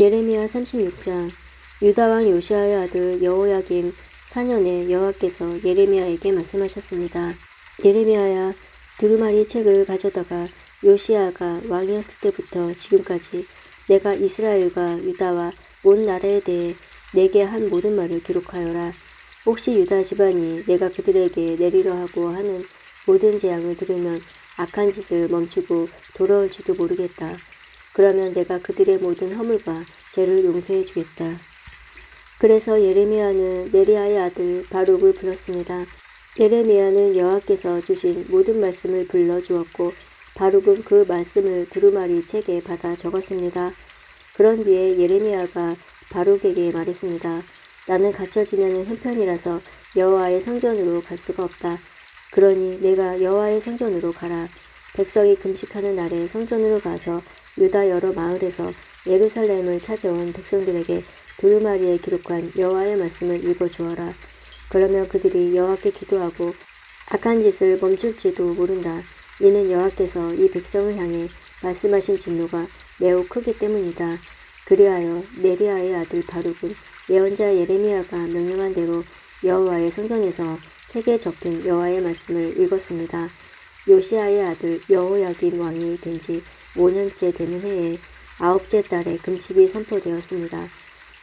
예레미야 36장 유다 왕 요시아의 아들 여호야김 4년에 여호와께서 예레미야에게 말씀하셨습니다. 예레미야야 두루마리 책을 가져다가 요시아가 왕이었을 때부터 지금까지 내가 이스라엘과 유다와 온 나라에 대해 내게 한 모든 말을 기록하여라. 혹시 유다 집안이 내가 그들에게 내리려 하고 하는 모든 재앙을 들으면 악한 짓을 멈추고 돌아올지도 모르겠다. 그러면 내가 그들의 모든 허물과 죄를 용서해 주겠다. 그래서 예레미야는 네리아의 아들 바룩을 불렀습니다. 예레미야는 여호와께서 주신 모든 말씀을 불러 주었고 바룩은 그 말씀을 두루마리 책에 받아 적었습니다. 그런 뒤에 예레미야가 바룩에게 말했습니다. 나는 갇혀 지내는 형편이라서 여호와의 성전으로 갈 수가 없다. 그러니 내가 여호와의 성전으로 가라. 백성이 금식하는 날에 성전으로 가서 유다 여러 마을에서 예루살렘을 찾아온 백성들에게 두루마리에 기록한 여호와의 말씀을 읽어 주어라. 그러면 그들이 여호와께 기도하고 악한 짓을 멈출지도 모른다. 이는 여호와께서 이 백성을 향해 말씀하신 진노가 매우 크기 때문이다. 그리하여 네리아의 아들 바룩은 예언자 예레미야가 명령한 대로 여호와의 성전에서 책에 적힌 여호와의 말씀을 읽었습니다. 요시아의 아들 여호야김 왕이 된 지 5년째 되는 해에 아홉째 달에 금식이 선포되었습니다.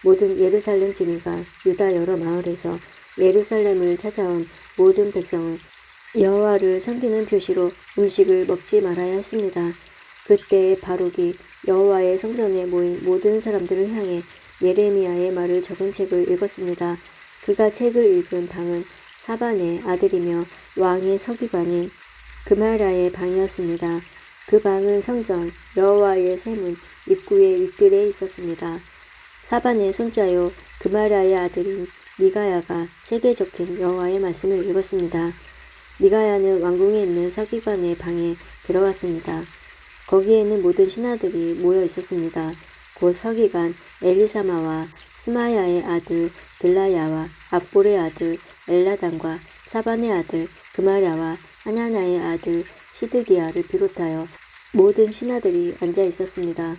모든 예루살렘 주민과 유다 여러 마을에서 예루살렘을 찾아온 모든 백성은 여호와를 섬기는 표시로 음식을 먹지 말아야 했습니다. 그때 바룩이 여호와의 성전에 모인 모든 사람들을 향해 예레미야의 말을 적은 책을 읽었습니다. 그가 책을 읽은 방은 사반의 아들이며 왕의 서기관인 그마라의 방이었습니다. 그 방은 성전 여호와의 세문 입구의 윗뜰에 있었습니다. 사반의 손자요 그마라의 아들인 미가야가 책에 적힌 여호와의 말씀을 읽었습니다. 미가야는 왕궁에 있는 서기관의 방에 들어갔습니다. 거기에는 모든 신하들이 모여 있었습니다. 곧 서기관 엘리사마와 스마야의 아들 들라야와 압볼의 아들 엘라단과 사반의 아들 그마랴와 하냐나의 아들 시드기야를 비롯하여 모든 신하들이 앉아 있었습니다.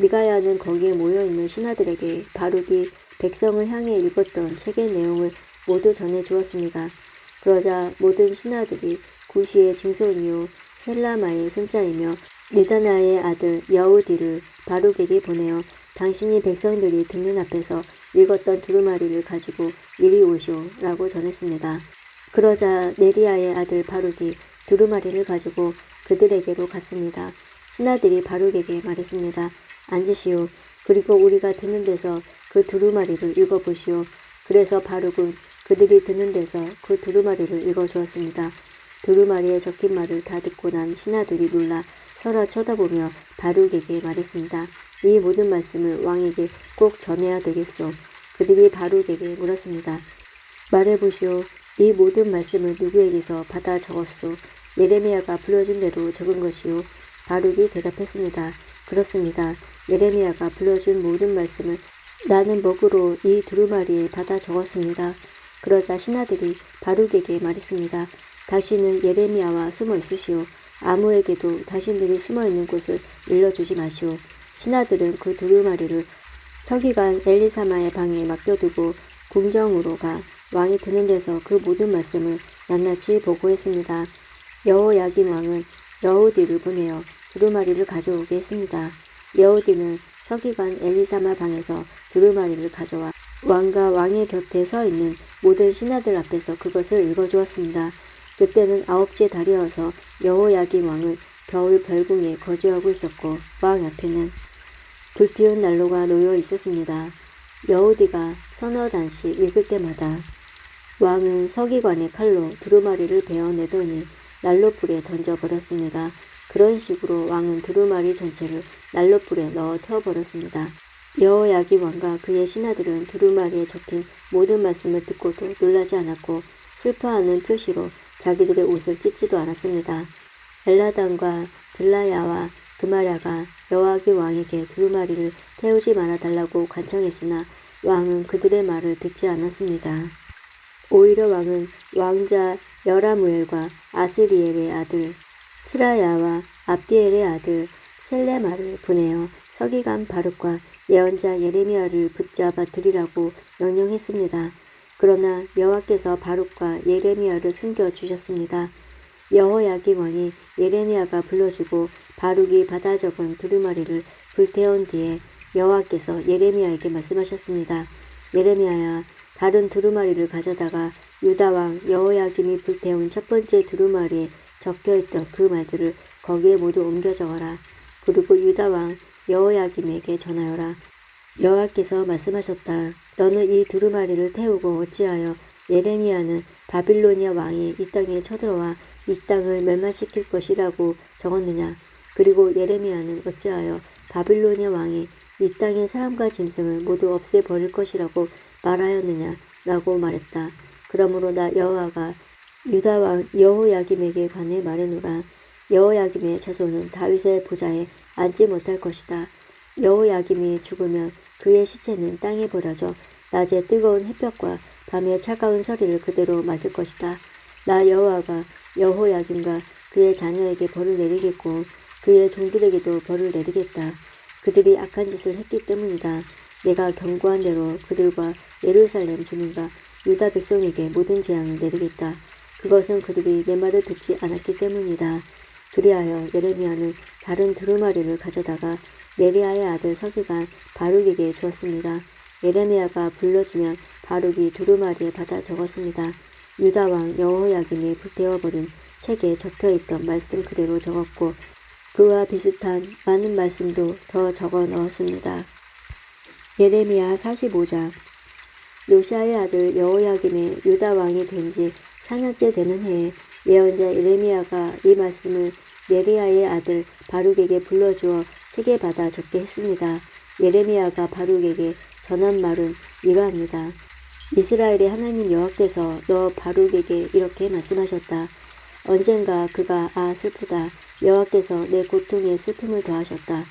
미가야는 거기에 모여 있는 신하들에게 바룩이 백성을 향해 읽었던 책의 내용을 모두 전해 주었습니다. 그러자 모든 신하들이 구시의 증손이요 셀라마의 손자이며 니다나의 아들 여우디를 바룩에게 보내어 당신이 백성들이 듣는 앞에서 읽었던 두루마리를 가지고 이리 오시오 라고 전했습니다. 그러자 네리아의 아들 바룩이 두루마리를 가지고 그들에게로 갔습니다. 신하들이 바룩에게 말했습니다. 앉으시오. 그리고 우리가 듣는 데서 그 두루마리를 읽어보시오. 그래서 바룩은 그들이 듣는 데서 그 두루마리를 읽어주었습니다. 두루마리에 적힌 말을 다 듣고 난 신하들이 놀라 서로 쳐다보며 바룩에게 말했습니다. 이 모든 말씀을 왕에게 꼭 전해야 되겠소. 그들이 바룩에게 물었습니다. 말해보시오. 이 모든 말씀을 누구에게서 받아 적었소? 예레미야가 불러준 대로 적은 것이오. 바룩이 대답했습니다. 그렇습니다. 예레미야가 불러준 모든 말씀을 나는 먹으로 이 두루마리에 받아 적었습니다. 그러자 신하들이 바룩에게 말했습니다. 당신은 예레미야와 숨어 있으시오. 아무에게도 당신들이 숨어 있는 곳을 일러주지 마시오. 신하들은 그 두루마리를 서기관 엘리사마의 방에 맡겨두고 궁정으로 가 왕이 드는 데서 그 모든 말씀을 낱낱이 보고했습니다. 여호야김 왕은 여우디를 보내어 두루마리를 가져오게 했습니다. 여우디는 서기관 엘리사마 방에서 두루마리를 가져와 왕과 왕의 곁에 서 있는 모든 신하들 앞에서 그것을 읽어주었습니다. 그때는 아홉째 달이어서 여호야김 왕은 겨울 별궁에 거주하고 있었고 왕 앞에는 불피운 난로가 놓여 있었습니다. 여우디가 서너 단씩 읽을 때마다 왕은 서기관의 칼로 두루마리를 베어내더니 난로불에 던져버렸습니다. 그런 식으로 왕은 두루마리 전체를 난로불에 넣어 태워버렸습니다. 여호야기 왕과 그의 신하들은 두루마리에 적힌 모든 말씀을 듣고도 놀라지 않았고 슬퍼하는 표시로 자기들의 옷을 찢지도 않았습니다. 엘라단과 들라야와 그마랴가 여호와기 왕에게 두루마리를 태우지 말아 달라고 간청했으나 왕은 그들의 말을 듣지 않았습니다. 오히려 왕은 왕자 여라무엘과 아스리엘의 아들 스라야와 압디엘의 아들 셀레마를 보내어 서기관 바룩과 예언자 예레미야를 붙잡아 들이라고 명령했습니다. 그러나 여호와께서 바룩과 예레미야를 숨겨 주셨습니다. 여호야김 왕이 예레미야가 불러주고 바룩이 받아 적은 두루마리를 불태운 뒤에 여호와께서 예레미야에게 말씀하셨습니다. 예레미야야 다른 두루마리를 가져다가 유다 왕 여호야김이 불태운 첫 번째 두루마리에 적혀 있던 그 말들을 거기에 모두 옮겨 적어라. 그리고 유다 왕 여호야김에게 전하여라. 여호와께서 말씀하셨다. 너는 이 두루마리를 태우고 어찌하여 예레미야는 바빌로니아 왕이 이 땅에 쳐들어와 이 땅을 멸망시킬 것이라고 적었느냐. 그리고 예레미야는 어찌하여 바빌로니아 왕이 이 땅의 사람과 짐승을 모두 없애버릴 것이라고 말하였느냐. 라고 말했다. 그러므로 나 여호와가 유다 왕 여호야김에게 관해 말해노라. 여호야김의 자손은 다윗의 보좌에 앉지 못할 것이다. 여호야김이 죽으면 그의 시체는 땅에 버려져 낮에 뜨거운 햇볕과 밤에 차가운 서리를 그대로 맞을 것이다. 나 여호와가 여호야김과 그의 자녀에게 벌을 내리겠고 그의 종들에게도 벌을 내리겠다. 그들이 악한 짓을 했기 때문이다. 내가 경고한 대로 그들과 예루살렘 주민과 유다 백성에게 모든 재앙을 내리겠다. 그것은 그들이 내 말을 듣지 않았기 때문이다. 그리하여 예레미야는 다른 두루마리를 가져다가 네리아의 아들 서기관 바룩에게 주었습니다. 예레미야가 불러주면 바룩이 두루마리에 받아 적었습니다. 유다 왕 여호야김이 불태워버린 책에 적혀있던 말씀 그대로 적었고 그와 비슷한 많은 말씀도 더 적어 넣었습니다. 예레미야 45장 요시아의 아들 여호야김의 유다 왕이 된 지 4년째 되는 해에 예언자 예레미야가 이 말씀을 네리아의 아들 바룩에게 불러주어 책에 받아 적게 했습니다. 예레미야가 바룩에게 전한 말은 이러합니다. 이스라엘의 하나님 여호와께서 너 바룩에게 이렇게 말씀하셨다. 언젠가 그가 아 슬프다. 여호와께서 내 고통에 슬픔을 더하셨다.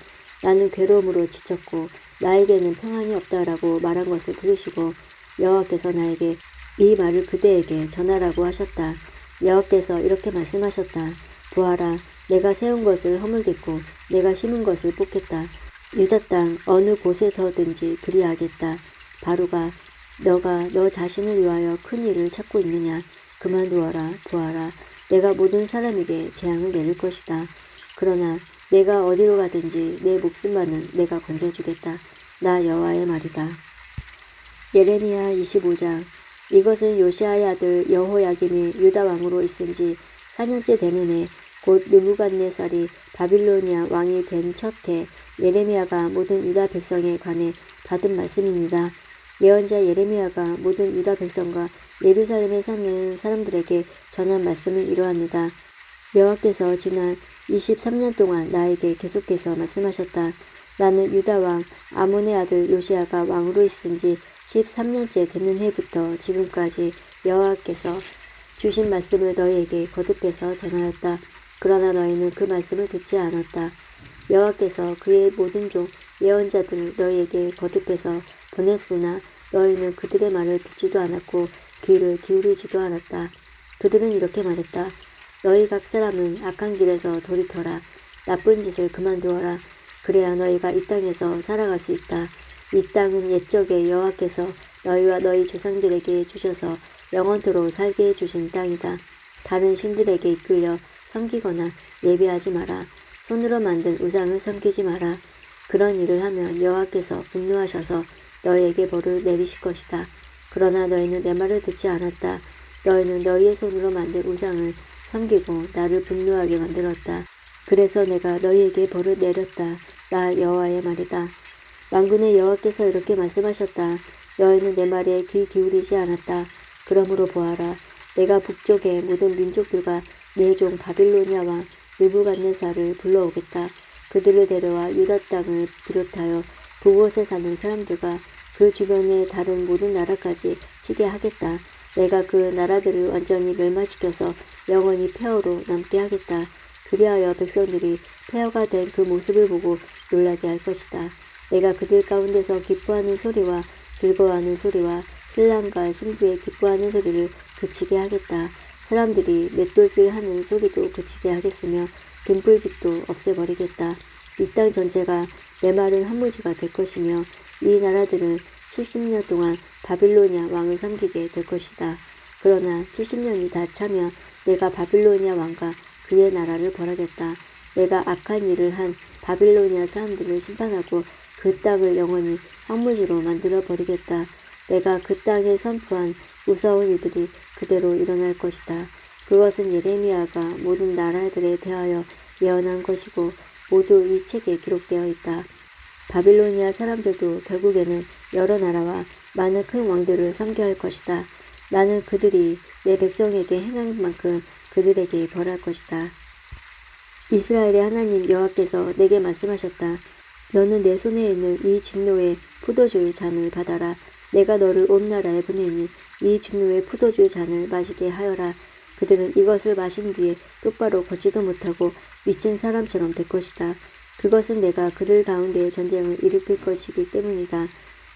나는 괴로움으로 지쳤고 나에게는 평안이 없다라고 말한 것을 들으시고 여호와께서 나에게 이 말을 그대에게 전하라고 하셨다. 여호와께서 이렇게 말씀하셨다. 보아라, 내가 세운 것을 허물겠고 내가 심은 것을 뽑겠다. 유다 땅 어느 곳에서든지 그리하겠다. 바로가 너가 너 자신을 위하여 큰 일을 찾고 있느냐? 그만두어라, 보아라. 내가 모든 사람에게 재앙을 내릴 것이다. 그러나 내가 어디로 가든지 내 목숨만은 내가 건져주겠다. 나 여호와의 말이다. 예레미야 25장 이것은 요시아의 아들 여호야김이 유다 왕으로 있은 지 4년째 되는 해 곧 느부갓네살이 바빌로니아 왕이 된 첫 해 예레미야가 모든 유다 백성에 관해 받은 말씀입니다. 예언자 예레미야가 모든 유다 백성과 예루살렘에 사는 사람들에게 전한 말씀을 이루합니다. 여호와께서 지난 23년 동안 나에게 계속해서 말씀하셨다. 나는 유다 왕 아몬의 아들 요시아가 왕으로 있은 지 13년째 되는 해부터 지금까지 여호와께서 주신 말씀을 너희에게 거듭해서 전하였다. 그러나 너희는 그 말씀을 듣지 않았다. 여호와께서 그의 모든 종 예언자들을 너희에게 거듭해서 보냈으나 너희는 그들의 말을 듣지도 않았고 귀를 기울이지도 않았다. 그들은 이렇게 말했다. 너희 각 사람은 악한 길에서 돌이켜라. 나쁜 짓을 그만두어라. 그래야 너희가 이 땅에서 살아갈 수 있다. 이 땅은 옛적에 여호와께서 너희와 너희 조상들에게 주셔서 영원토록 살게 해주신 땅이다. 다른 신들에게 이끌려 섬기거나 예배하지 마라. 손으로 만든 우상을 섬기지 마라. 그런 일을 하면 여호와께서 분노하셔서 너희에게 벌을 내리실 것이다. 그러나 너희는 내 말을 듣지 않았다. 너희는 너희의 손으로 만든 우상을 섬기고 나를 분노하게 만들었다. 그래서 내가 너희에게 벌을 내렸다. 나 여호와의 말이다. 만군의 여호와께서 이렇게 말씀하셨다. 너희는 내 말에 귀 기울이지 않았다. 그러므로 보아라. 내가 북쪽의 모든 민족들과 내 종 바빌로니아 왕 느부갓네살을 불러오겠다. 그들을 데려와 유다 땅을 비롯하여 그곳에 사는 사람들과 그 주변의 다른 모든 나라까지 치게 하겠다. 내가 그 나라들을 완전히 멸망시켜서 영원히 폐허로 남게 하겠다. 그리하여 백성들이 폐허가 된 그 모습을 보고 놀라게 할 것이다. 내가 그들 가운데서 기뻐하는 소리와 즐거워하는 소리와 신랑과 신부의 기뻐하는 소리를 그치게 하겠다. 사람들이 맷돌질 하는 소리도 그치게 하겠으며 등불빛도 없애버리겠다. 이 땅 전체가 메마른 황무지가 될 것이며 이 나라들은 70년 동안 바빌로니아 왕을 섬기게 될 것이다. 그러나 70년이 다 차면 내가 바빌로니아 왕과 그의 나라를 벌하겠다. 내가 악한 일을 한 바빌로니아 사람들을 심판하고 그 땅을 영원히 황무지로 만들어 버리겠다. 내가 그 땅에 선포한 무서운 일들이 그대로 일어날 것이다. 그것은 예레미야가 모든 나라들에 대하여 예언한 것이고 모두 이 책에 기록되어 있다. 바빌로니아 사람들도 결국에는 여러 나라와 많은 큰 왕들을 섬겨야 할 것이다. 나는 그들이 내 백성에게 행한 만큼 그들에게 벌할 것이다. 이스라엘의 하나님 여호와께서 내게 말씀하셨다. 너는 내 손에 있는 이 진노의 포도주 잔을 받아라. 내가 너를 온 나라에 보내니 이 진노의 포도주 잔을 마시게 하여라. 그들은 이것을 마신 뒤에 똑바로 걷지도 못하고 미친 사람처럼 될 것이다. 그것은 내가 그들 가운데 전쟁을 일으킬 것이기 때문이다.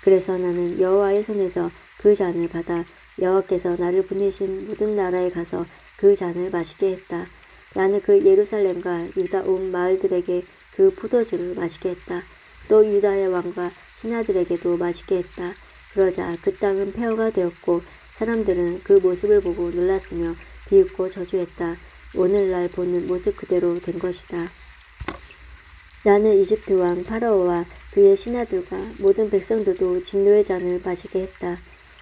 그래서 나는 여호와의 손에서 그 잔을 받아 여호와께서 나를 보내신 모든 나라에 가서 그 잔을 마시게 했다. 나는 그 예루살렘과 유다 온 마을들에게 그 포도주를 마시게 했다. 또 유다의 왕과 신하들에게도 마시게 했다. 그러자 그 땅은 폐허가 되었고 사람들은 그 모습을 보고 놀랐으며 비웃고 저주했다. 오늘날 보는 모습 그대로 된 것이다. 나는 이집트 왕 파라오와 그의 신하들과 모든 백성들도 진노의 잔을 마시게 했다.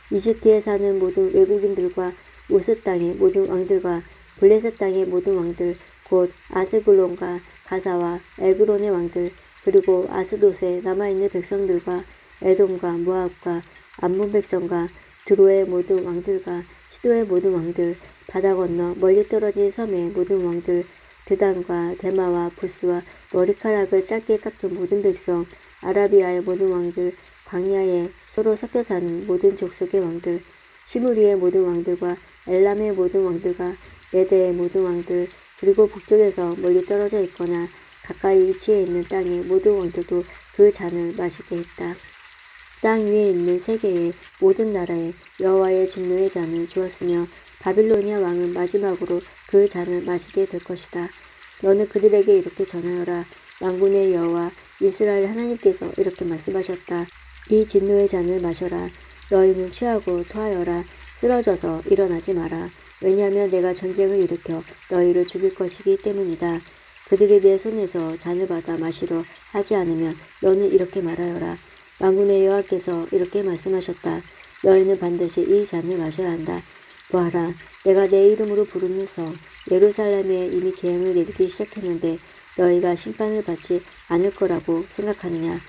이집트에 사는 모든 외국인들과 우스 땅의 모든 왕들과 블레셋 땅의 모든 왕들, 곧 아스글론과 가사와 에그론의 왕들, 그리고 아스돗에 남아있는 백성들과 에돔과 모압과 암몬 백성과 드로의 모든 왕들과 시도의 모든 왕들, 바다 건너 멀리 떨어진 섬의 모든 왕들, 드단과 데마와 부스와 머리카락을 짧게 깎은 모든 백성, 아라비아의 모든 왕들, 광야에 서로 섞여 사는 모든 족속의 왕들, 시무리의 모든 왕들과 엘람의 모든 왕들과 메대의 모든 왕들, 그리고 북쪽에서 멀리 떨어져 있거나 가까이 위치해 있는 땅의 모든 왕들도 그 잔을 마시게 했다. 땅 위에 있는 세계의 모든 나라에 여호와의 진노의 잔을 주었으며 바빌로니아 왕은 마지막으로 그 잔을 마시게 될 것이다. 너는 그들에게 이렇게 전하여라. 왕군의 여호와 이스라엘 하나님께서 이렇게 말씀하셨다. 이 진노의 잔을 마셔라. 너희는 취하고 토하여라. 쓰러져서 일어나지 마라. 왜냐하면 내가 전쟁을 일으켜 너희를 죽일 것이기 때문이다. 그들이 내 손에서 잔을 받아 마시려 하지 않으면 너는 이렇게 말하여라. 왕군의 여호와께서 이렇게 말씀하셨다. 너희는 반드시 이 잔을 마셔야 한다. 보아라, 내가 내 이름으로 부르는 성 예루살렘에 이미 재앙을 내리기 시작했는데 너희가 심판을 받지 않을 거라고 생각하느냐?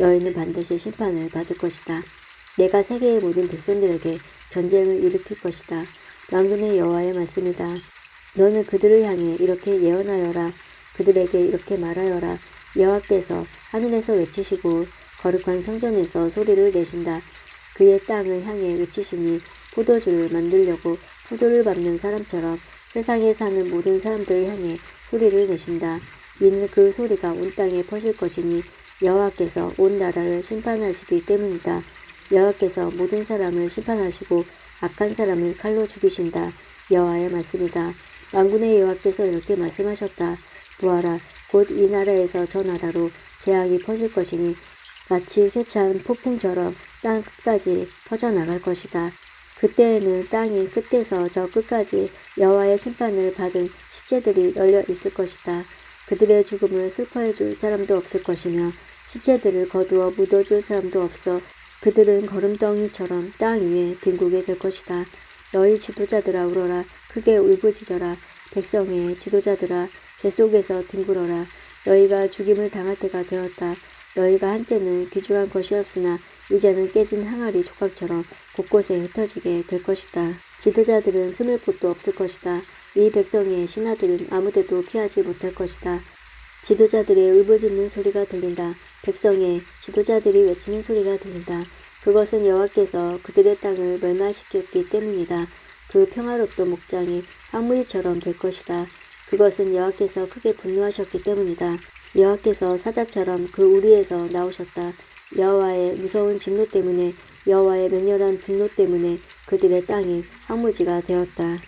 너희는 반드시 심판을 받을 것이다. 내가 세계의 모든 백성들에게 전쟁을 일으킬 것이다. 왕군의 여호와의 말씀이다. 너는 그들을 향해 이렇게 예언하여라. 그들에게 이렇게 말하여라. 여호와께서 하늘에서 외치시고 거룩한 성전에서 소리를 내신다. 그의 땅을 향해 외치시니 포도주를 만들려고 포도를 밟는 사람처럼 세상에 사는 모든 사람들을 향해 소리를 내신다. 이는 그 소리가 온 땅에 퍼질 것이니 여호와께서 온 나라를 심판하시기 때문이다. 여호와께서 모든 사람을 심판하시고 악한 사람을 칼로 죽이신다. 여호와의 말씀이다. 왕군의 여호와께서 이렇게 말씀하셨다. 보아라, 곧 이 나라에서 저 나라로 재앙이 퍼질 것이니 마치 세찬 폭풍처럼 땅 끝까지 퍼져나갈 것이다. 그때에는 땅이 끝에서 저 끝까지 여호와의 심판을 받은 시체들이 널려 있을 것이다. 그들의 죽음을 슬퍼해 줄 사람도 없을 것이며 시체들을 거두어 묻어 줄 사람도 없어 그들은 거름덩이처럼 땅 위에 뒹구게 될 것이다. 너희 지도자들아 울어라 크게 울부짖어라 백성의 지도자들아 제 속에서 뒹굴어라 너희가 죽임을 당할 때가 되었다. 너희가 한때는 귀중한 것이었으나 이제는 깨진 항아리 조각처럼 곳곳에 흩어지게 될 것이다. 지도자들은 숨을 곳도 없을 것이다. 이 백성의 신하들은 아무데도 피하지 못할 것이다. 지도자들의 울부짖는 소리가 들린다. 백성의 지도자들이 외치는 소리가 들린다. 그것은 여호와께서 그들의 땅을 멸망시켰기 때문이다. 그 평화롭던 목장이 황무지처럼 될 것이다. 그것은 여호와께서 크게 분노하셨기 때문이다. 여호와께서 사자처럼 그 우리에서 나오셨다. 여호와의 무서운 진노 때문에 여호와의 맹렬한 분노 때문에 그들의 땅이 황무지가 되었다.